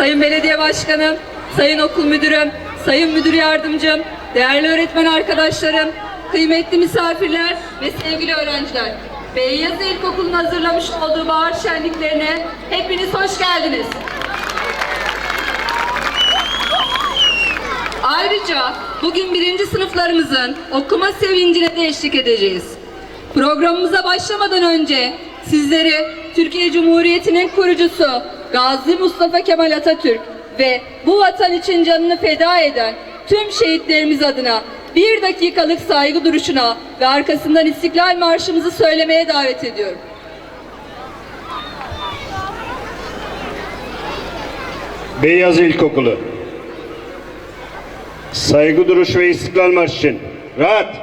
Sayın Belediye Başkanım, Sayın Okul Müdürüm, Sayın Müdür Yardımcım, değerli öğretmen arkadaşlarım, kıymetli misafirler ve sevgili öğrenciler. Beyazı İlkokulu'nun hazırlamış olduğu bahar şenliklerine hepiniz hoş geldiniz. Ayrıca bugün birinci sınıflarımızın okuma sevincine de eşlik edeceğiz. Programımıza başlamadan önce sizleri Türkiye Cumhuriyeti'nin kurucusu Gazi Mustafa Kemal Atatürk ve bu vatan için canını feda eden tüm şehitlerimiz adına bir dakikalık saygı duruşuna ve arkasından İstiklal Marşımızı söylemeye davet ediyorum. Beyazı İlkokulu. Saygı duruşu ve istiklal marşı için. Rahat.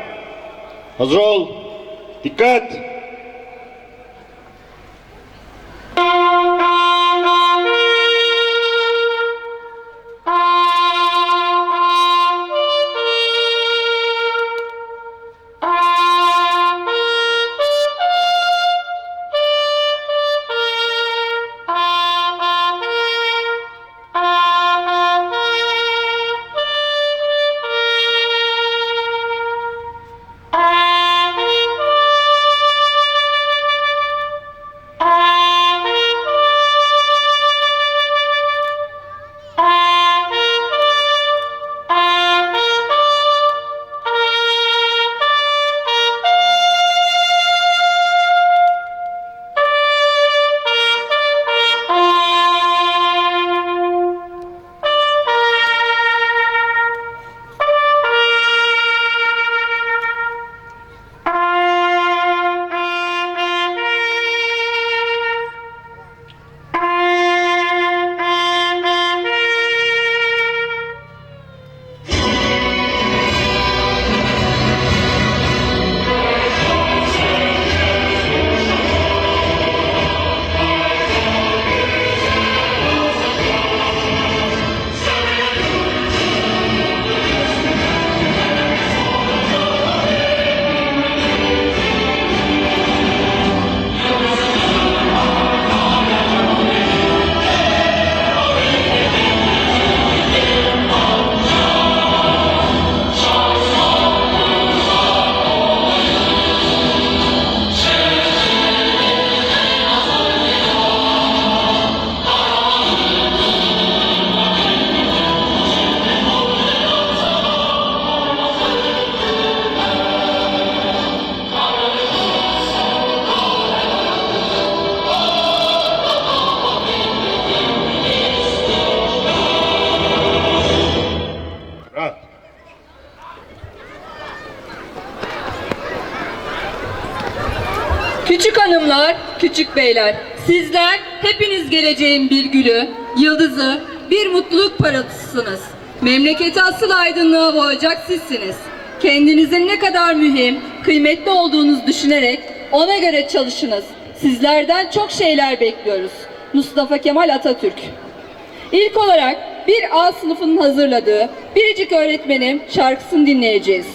Hazır ol. Dikkat. Küçük hanımlar, küçük beyler, sizler hepiniz geleceğin bir gülü, yıldızı, bir mutluluk parıltısısınız. Memleketi asıl aydınlığa boğacak sizsiniz. Kendinizin ne kadar mühim, kıymetli olduğunuzu düşünerek ona göre çalışınız. Sizlerden çok şeyler bekliyoruz. Mustafa Kemal Atatürk. İlk olarak bir A sınıfının hazırladığı Biricik Öğretmenim şarkısını dinleyeceğiz.